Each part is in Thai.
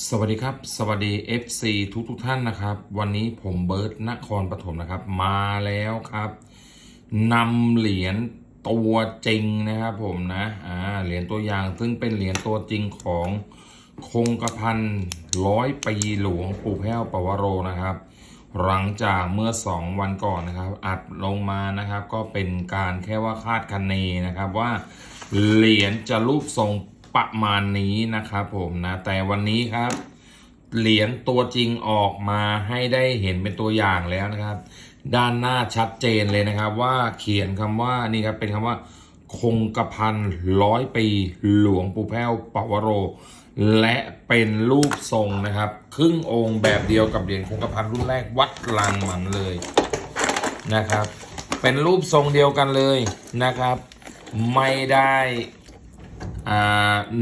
สวัสดีครับ สวัสดี FC ทุกทุกท่านนะครับ วันนี้ผมเบิร์ตนครปฐมนะครับ มาแล้วครับนำเหรียญตัวจริงนะครับผมนะอ่าเหรียญตัวอย่างซึ่งเป็นเหรียญตัวจริงของคงกระพันร้อยปีหลวงปู่แพ้วปวโรนะครับ หลังจากเมื่อ 2 วันก่อนนะครับ อัดลงมานะครับ ก็เป็นการแค่ว่าคาดคะเนนะครับว่าเหรียญจะรูปทรง ประมาณนี้นะครับผมนะแต่วันนี้ครับ เหรียญตัวจริงออกมาให้ได้เห็นเป็นตัวอย่างแล้วนะครับ ด้านหน้าชัดเจนเลยนะครับ ว่าเขียนคำว่านี่ครับเป็นคำว่า คงกระพันร้อยปี หลวงปู่แพ้วปวโร และเป็นรูปทรงนะครับ ครึ่งองค์แบบเดียวกับเหรียญคงกระพันรุ่นแรกวัดลางหมันเลยนะครับ เป็นรูปทรงเดียวกันเลยนะครับ ไม่ได้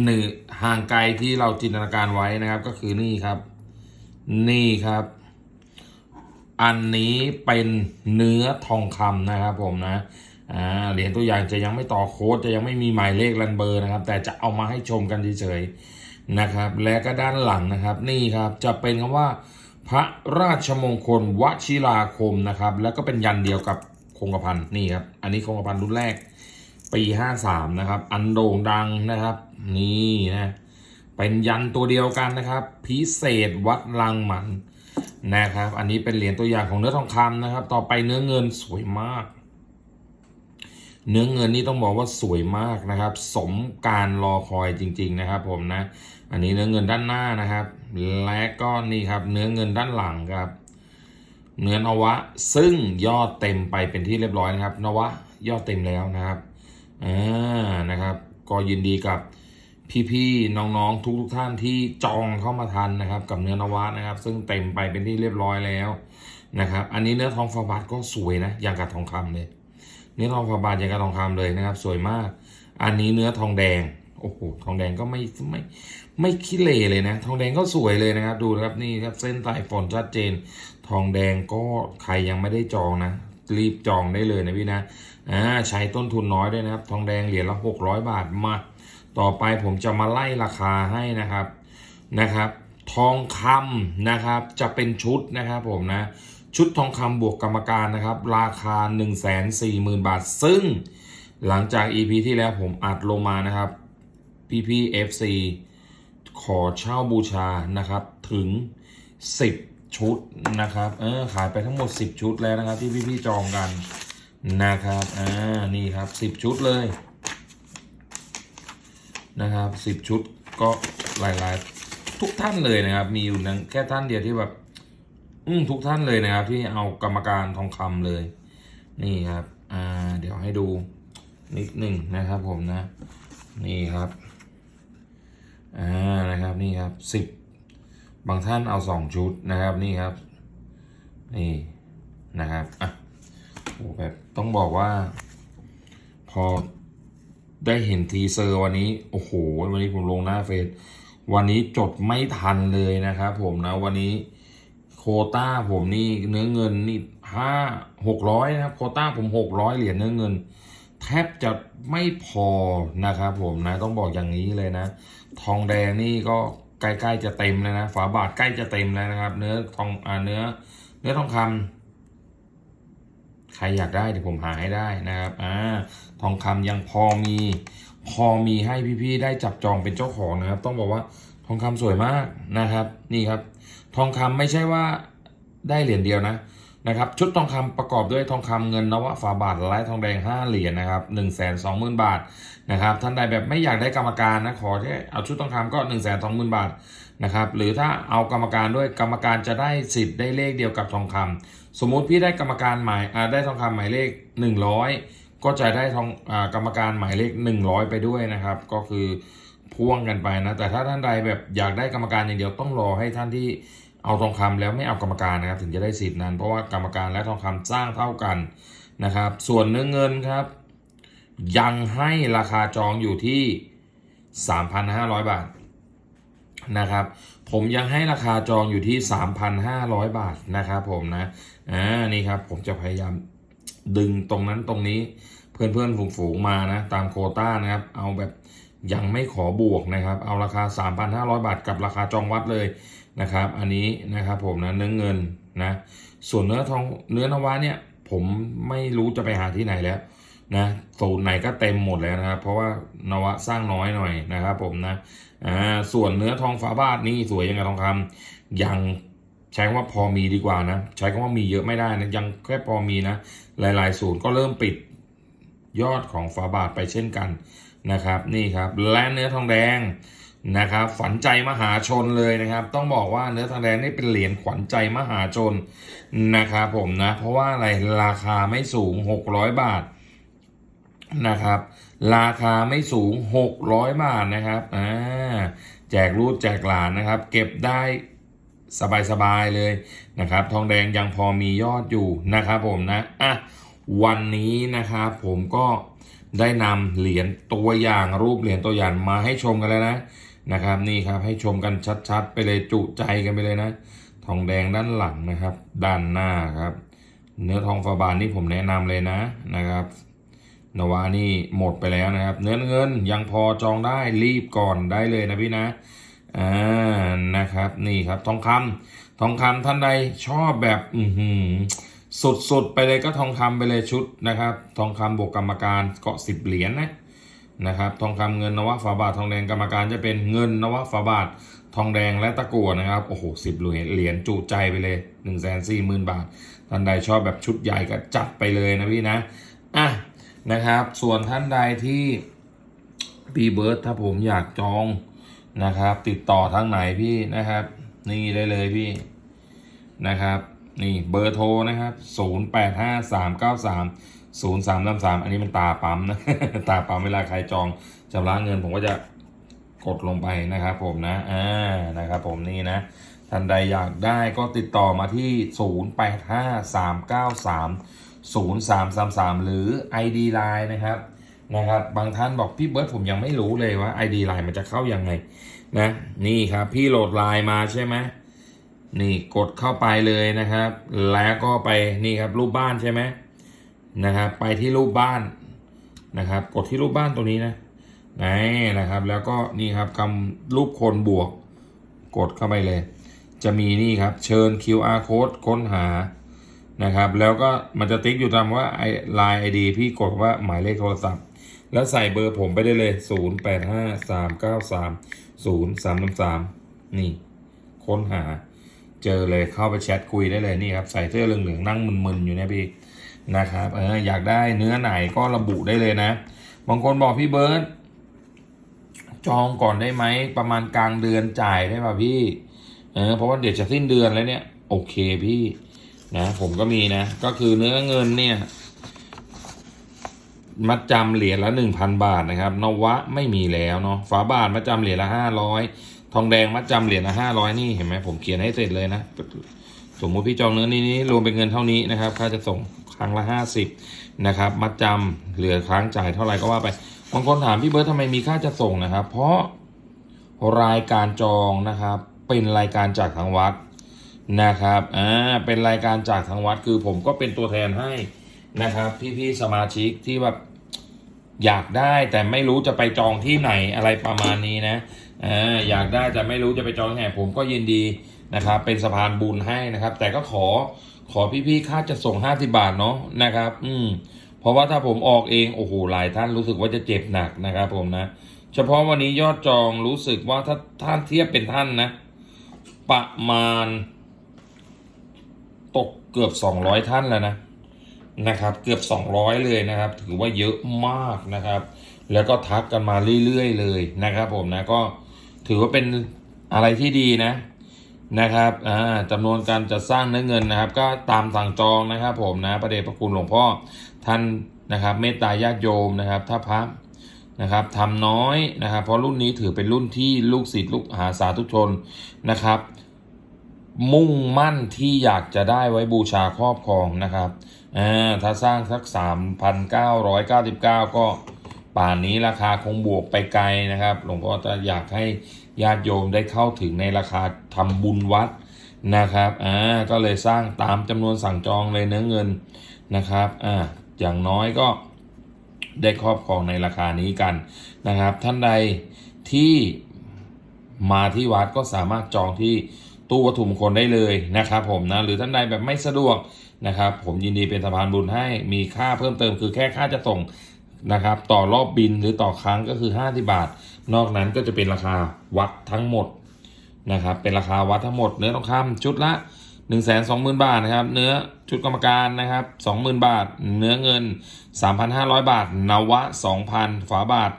หนึ่งห่างไกลที่เราจินตนาการไว้นะครับ ก็คือนี่ครับ นี่ครับ อันนี้เป็นเนื้อทองคำนะครับผมนะอ่าเหรียญตัวอย่างจะยังไม่ต่อโค้ดจะยังไม่มีหมายเลขรันเบอร์นะครับ แต่จะเอามาให้ชมกันเฉยๆนะครับ และก็ด้านหลังนะครับ นี่ครับจะเป็นคำว่า พระราชมงคลวชิราคมนะครับ แล้วก็เป็นยันเดียวกับคงกระพันนี่ครับ อันนี้คงกระพันรุ่นแรก ปี53นะครับ อันโด่งดังนะครับ นี่นะเป็นยันตัวเดียวกันนะครับ พิเศษวัดลังหมันนะครับ อันนี้เป็นเหรียญตัวอย่างของเนื้อทองคำนะครับ ต่อไปเนื้อเงินสวยมาก เนื้อเงินนี่ต้องบอกว่าสวยมากนะครับ สมการรอคอยจริง ๆนะครับ ผมนะ อันนี้เนื้อเงินด้านหน้านะครับ และก็นี่ครับ เนื้อเงินด้านหลังครับ เนื้อนวะ ซึ่งยอดเต็มไปเป็นที่เรียบร้อยนะครับ นวะยอดเต็มแล้วนะครับ อ่านะครับ ก็ยินดีกับพี่ๆน้องๆทุกๆท่านที่จองเข้ามาทันนะครับ กับเนื้อนวะนะครับ ซึ่งเต็มไปเป็นที่เรียบร้อยแล้วนะครับ อันนี้เนื้อทองฟาบาทก็สวยนะอย่างกับทองคำเลย เนื้อทองฟาบาทอย่างกับทองคำเลยนะครับ สวยมาก อันนี้เนื้อทองแดงโอ้โหทองแดงก็ไม่ไม่ไม่ขี้เหร่เลยนะ ทองแดงก็สวยเลยนะครับ ดูนะครับนี่ครับเส้นสายฝนชัดเจน ทองแดงก็ใครยังไม่ได้จองนะ รีบจองได้เลยนะพี่นะอ่าใช้ต้นทุนน้อยด้วยนะครับ ทองแดงเหรียญละ 600 บาทมา ต่อไปผมจะมาไล่ราคาให้นะครับนะครับ ทองคำนะครับจะเป็นชุดนะครับผมนะชุดทองคำบวกกรรมการนะครับ ราคา 1 4 0 0 0 0 บาท ซึ่งหลังจาก EP ที่แล้วผมอัดลงมานะครับพี่พี่ FC ขอเช่าบูชานะครับถึง 10 ชุดนะครับ เออขายไปทั้งหมด 10 ชุดแล้วนะครับ ที่พี่ๆจองกันนะครับอ่านี่ครับ 10 ชุดเลยนะครับ 10 ชุดก็หลายๆ ทุกท่านเลยนะครับ มีอยู่นั้นแค่ท่านเดียวที่แบบอืมทุกท่านเลยนะครับ ที่เอากรรมการทองคำเลย นี่ครับ อ่า เดี๋ยวให้ดูนิดหนึ่งนะครับผมนะ นี่ครับ อ่านะครับนี่ครับสิบ บางท่านเอาสองชุดนะครับนี่ครับนี่นะครับอะโอ้แบบต้องบอกว่า พอได้เห็นทีเซอร์วันนี้โอ้โหวันนี้ผมลงหน้าเฟซวันนี้จดไม่ทันเลยนะครับผมนะวันนี้โคต้าผมนี่เนื้อเงินนี่ห้าหกร้อยนะครับ โคต้าผมหกร้อยเหรียญเนื้อเงิน แทบจะไม่พอนะครับผมนะต้องบอกอย่างนี้เลยนะ ทองแดงนี่ก็ ใกล้ๆจะเต็มแล้วนะ ฝาบาทใกล้จะเต็มแล้วนะครับ เนื้อทองอ่าเนื้อ เนื้อทองคำใครอยากได้เดี๋ยวผมหาให้ได้นะครับอ่าทองคำยังพอมี พอมีให้พี่ๆได้จับจองเป็นเจ้าของนะครับ ต้องบอกว่าทองคำสวยมากนะครับ นี่ครับ ทองคำไม่ใช่ว่าได้เหรียญเดียวนะ นะครับชุดทองคำประกอบด้วยทองคำเงินนวะฝาบาทและทองแดง 5 เหรียญนะครับ1 2 0 0 0 0บาทนะครับท่านใดแบบไม่อยากได้กรรมการนะขอแค่เอาชุดทองคำก็1 2 0 0 0 0บาทนะครับหรือถ้าเอากรรมการด้วยกรรมการจะได้สิทธิ์ได้เลขเดียวกับทองคำสมมุติพี่ได้กรรมการหมายได้ทองคำหมายเลข 100 ก็จะได้ทองอกรรมการหมายเลข 100 ไปด้วยนะครับ ก็คือพ่วงกันไปนะแต่ถ้าท่านใดแบบอยากได้กรรมการอย่างเดียวต้องรอให้ท่านที่ เอาทองคำแล้วไม่เอากรรมการนะครับ ถึงจะได้สิทธิ์นั้น เพราะว่ากรรมการและทองคำสร้างเท่ากันนะครับ ส่วนเนื้อเงินครับ ยังให้ราคาจองอยู่ที่ 3,500 บาทนะครับ ผมยังให้ราคาจองอยู่ที่ 3,500 บาทนะครับผมนะอ่านี่ครับผมจะพยายามดึงตรงนั้นตรงนี้เพื่อนเพื่อนๆฝูงๆมานะ ตามโคต้านะครับ เอาแบบยังไม่ขอบวกนะครับ เอาราคา 3,500 บาทกับราคาจองวัดเลย นะครับ อันนี้นะครับผมนะเนื้อเงินนะส่วนเนื้อทองเนื้อนวะเนี่ยผมไม่รู้จะไปหาที่ไหนแล้วนะศูนย์ไหนก็เต็มหมดแล้วนะครับเพราะว่านวะสร้างน้อยหน่อยนะครับ ผมนะอ่าส่วนเนื้อทองฝาบาทนี่สวยยังไงทองคำยังใช้คำว่าพอมีดีกว่านะ ใช้คำว่ามีเยอะไม่ได้นะยังแค่พอมีนะ หลายๆศูนย์ก็เริ่มปิดยอดของฝาบาทไปเช่นกันนะครับ นี่ครับและเนื้อทองแดง นะครับฝันใจมหาชนเลยนะครับ ต้องบอกว่าเนื้อทองแดงนี่เป็นเหรียญขวัญใจมหาชนนะครับผมนะเพราะว่าอะไรราคาไม่สูง 600 บาทนะครับ ราคาไม่สูง 600 บาทนะครับอ่าแจกรูดแจกหลานนะครับ เก็บได้สบายๆเลยนะครับ ทองแดงยังพอมียอดอยู่นะครับ ผมนะอะวันนี้นะครับผมก็ได้นำเหรียญตัวอย่างรูปเหรียญตัวอย่างมาให้ชมกันแล้วนะ นะครับนี่ครับให้ชมกันชัดๆ ไปเลยจุใจกันไปเลยนะ ทองแดงด้านหลังนะครับ ด้านหน้าครับ เนื้อทองฝาบานนี่ผมแนะนำเลยนะนะครับนวานี่หมดไปแล้วนะครับ เนื้อเงินยังพอจองได้รีบก่อนได้เลยนะพี่นะอ่านะครับนี่ครับทองคำทองคำท่านใดชอบแบบอืสุดๆไปเลยก็ทองคำไปเลยชุดนะครับ ทองคำบวกกรรมการเกาะสิบเหรียญนะ นะครับทองคำเงินนวะฝาบาททองแดงกรรมการจะเป็นเงินนวะฝาบาททองแดงและตะกั่วนะครับโอ้โหสิบเหรียญเหรียญจุใจไปเลยหนึ่งแสนสี่หมื่นบาทท่านใดชอบแบบชุดใหญ่ก็จัดไปเลยนะพี่นะอะนะครับส่วนท่านใดที่พี่เบิร์ดถ้าผมอยากจองนะครับ ติดต่อทางไหนพี่นะครับ นี่ได้เลยพี่นะครับ นี่เบอร์โทรนะครับ 0333อันนี้มันตาปั๊มนะ ตาปั๊มเวลาใครจองชำระเงิน ผมก็จะกดลงไปนะครับผมนะ อ่า นะครับผมนี่นะ ท่านใดอยากได้ก็ติดต่อมาที่0 8 5 3 9 3 0333หรือ ID Line นะครับ นะครับ บางท่านบอกพี่เบิร์ดผมยังไม่รู้เลยว่า ID Line มันจะเข้ายังไงนะ นี่ครับพี่โหลดไลน์มาใช่ไหมนี่กดเข้าไปเลยนะครับ แล้วก็ไปนี่ครับรูปบ้านใช่ไหม นะครับไปที่รูปบ้านนะครับ กดที่รูปบ้านตรงนี้นะนี่นะครับ แล้วก็นี่ครับคำรูปคนบวก กดเข้าไปเลย จะมีนี่ครับ เชิญ QR code ค้นหานะครับ แล้วก็มันจะติ๊กอยู่ตามว่าไอไลน์ไอดีพี่กดว่าหมายเลขโทรศัพท์ แล้วใส่เบอร์ผมไปได้เลย 0 8 5 3 9 3 0 3 3 3 นี่ ค้นหา เจอเลยเข้าไปแชทคุยได้เลยนี่ครับ ใส่เสื้อเหลืองๆนั่งมึนๆอยู่เนี่ยพี่ นะครับเอออยากได้เนื้อไหนก็ระบุได้เลยนะ บางคนบอกพี่เบิร์ตจองก่อนได้ไหมประมาณกลางเดือนจ่ายได้ป่ะพี่เออเพราะว่าเดี๋ยวจะสิ้นเดือนแล้วเนี่ยโอเคพี่นะผมก็มีนะ ก็คือเนื้อเงินเนี่ย มัดจำเหรียญละหนึ่งพันบาทนะครับ นวะไม่มีแล้วเนาะฝาบาทมัดจำเหรียญละห้าร้อยทองแดงมัดจำเหรียญละห้าร้อยนี่เห็นไหมผมเขียนให้เสร็จเลยนะสมมติพี่จองเนื้อนี้นี้รวมเป็นเงินเท่านี้นะครับ ค่าจะส่ง รั้งละห้าสิบนะครับมัดจำเหลือค้างจ่ายเท่าไหร่ก็ว่าไปบางคนถามพี่เบิร์ตทำไมมีค่าจะส่งนะครับ เพราะรายการจองนะครับ เป็นรายการจากทางวัดนะครับอ่าเป็นรายการจากทางวัดคือผมก็เป็นตัวแทนให้นะครับ พี่ๆสมาชิกที่แบบอยากได้แต่ไม่รู้จะไปจองที่ไหนอะไรประมาณนี้นะอ่าอยากได้แต่ไม่รู้จะไปจองที่ไหนผมก็ยินดีนะครับ เป็นสะพานบุญให้นะครับ แต่ก็ขอ ขอพี่ๆค่าจะส่งห้าสิบาทเนาะนะครับ อืม เพราะว่าถ้าผมออกเองโอ้โหหลายท่านรู้สึกว่าจะเจ็บหนักนะครับ ผมนะเฉพาะวันนี้ยอดจองรู้สึกว่าถ้าท่านเทียบเป็นท่านนะ ประมาณ ตกเกือบ200ท่านแล้วนะนะครับ เกือบ200เลยนะครับ ถือว่าเยอะมากนะครับ แล้วก็ทักกันมาเรื่อยๆเลยนะครับ ผมนะก็ถือว่าเป็นอะไรที่ดีนะ นะครับอ่าจำนวนการจัดสร้างเนื้อเงินนะครับ ก็ตามสั่งจองนะครับ ผมนะประเดชพระคุณหลวงพ่อท่านนะครับ เมตตาญาติโยมนะครับ ถ้าพระนะครับทำน้อยนะครับ เพราะรุ่นนี้ถือเป็นรุ่นที่ลูกศิษย์ลูกหาสาธุชนนะครับ มุ่งมั่นที่อยากจะได้ไว้บูชาครอบครองนะครับอ่าถ้าสร้างสัก 3,999 ก็ ป่านนี้ราคาคงบวกไปไกลนะครับ หลวงพ่อจะอยากให้ญาติโยมได้เข้าถึงในราคาทำบุญวัดนะครับ อ่า ก็เลยสร้างตามจำนวนสั่งจองเลยเนื้อเงินนะครับ อ่า อย่างน้อยก็ได้ครอบครองในราคานี้กันนะครับ ท่านใดที่มาที่วัดก็สามารถจองที่ตู้วัตถุมงคลได้เลยนะครับผมนะ หรือท่านใดแบบไม่สะดวกนะครับ ผมยินดีเป็นสะพานบุญให้มีค่าเพิ่มเติมคือแค่ค่าจะส่ง นะครับ ต่อรอบบินหรือต่อครั้งก็คือ 50 บาท นอกนั้นก็จะเป็นราคาวัดทั้งหมดนะครับ เป็นราคาวัดทั้งหมด เนื้อทองคำชุดละ 1 2 0 0 0 0 บาทนะครับ เนื้อชุดกรรมการนะครับ 20,000 บาท เนื้อเงิน 3,500 บาท นวะ 2,000 ฝาบาท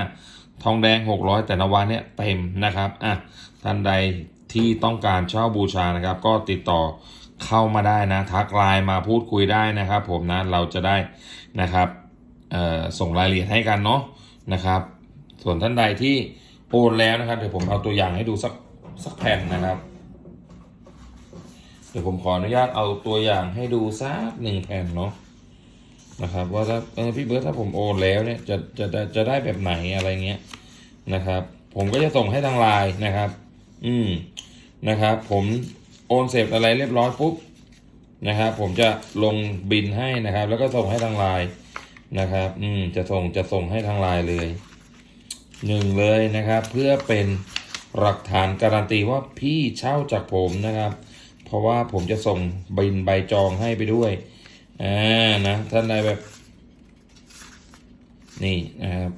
1,500 ทองแดง 600 แต่นวะเนี่ยเต็มนะครับ อะ ท่านใดที่ต้องการเช่าบูชานะครับ ก็ติดต่อเข้ามาได้นะ ทักไลน์มาพูดคุยได้นะครับ ผมนะ เราจะได้นะครับ ส่งรายละเอียดให้กันเนาะนะครับ ส่วนท่านใดที่โอนแล้วนะครับ เดี๋ยวผมเอาตัวอย่างให้ดูสักสักแผ่นนะครับ เดี๋ยวผมขออนุญาตเอาตัวอย่างให้ดูสักหนึ่งแผ่นเนาะนะครับว่าถ้าเออพี่เบิร์ตถ้าผมโอนแล้วเนี่ยจะจะจะจะได้แบบไหนอะไรเงี้ยนะครับ ผมก็จะส่งให้ทางไลน์นะครับ อืมนะครับ ผมโอนเสร็จอะไรเรียบร้อยปุ๊บนะครับ ผมจะลงบินให้นะครับ แล้วก็ส่งให้ทางไลน์ นะครับ อืม จะส่งจะส่งให้ทางไลน์เลยหนึ่งเลยนะครับ เพื่อเป็นหลักฐานการันตีว่าพี่เช่าจากผมนะครับ เพราะว่าผมจะส่งบินใบจองให้ไปด้วยอ่านะท่านใดแบบ นี่นะครับ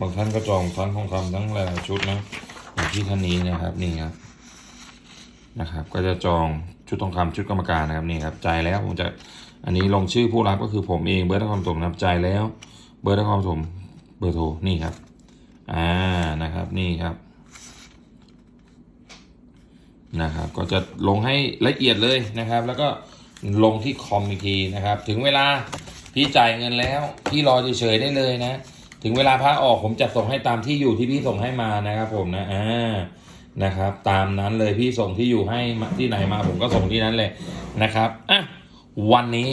บางท่านก็จองทั้งทองคำทั้งหลายชุดนะอย่างที่ท่านนี้นะครับนี่ครับนะครับ ก็จะจอง ชุดทองคำชุดกรรมการนะครับนี่ครับใจแล้วผมจะอันนี้ลงชื่อผู้รับก็คือผมเองเบอร์นครปฐมนะครับจ่ายแล้ว เบอร์นครปฐมเบอร์โทรนี่ครับอ่านะครับนี่ครับนะครับก็จะลงให้ละเอียดเลยนะครับ แล้วก็ลงที่คอมอีกทีนะครับ ถึงเวลาพี่จ่ายเงินแล้วพี่รอเฉยๆได้เลยนะ ถึงเวลาพระออกผมจะส่งให้ตามที่อยู่ที่พี่ส่งให้มานะครับผมนะอ่า นะครับ ตามนั้นเลยพี่ส่งที่อยู่ให้ที่ไหนมาผมก็ส่งที่นั้นเลยนะครับอะวันนี้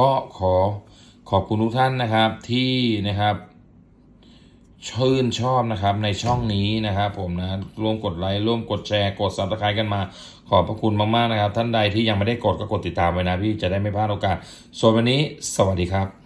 ก็ขอขอบคุณทุกท่านนะครับที่นะครับชื่นชอบนะครับในช่องนี้นะครับ ผมนะร่วมกดไลค์ร่วมกดแชร์กดซับสไครต์กันมา ขอบพระคุณมากๆนะครับ ท่านใดที่ยังไม่ได้กดก็กดติดตามไว้นะพี่จะได้ไม่พลาดโอกาสส่วนวันนี้ สวัสดีครับ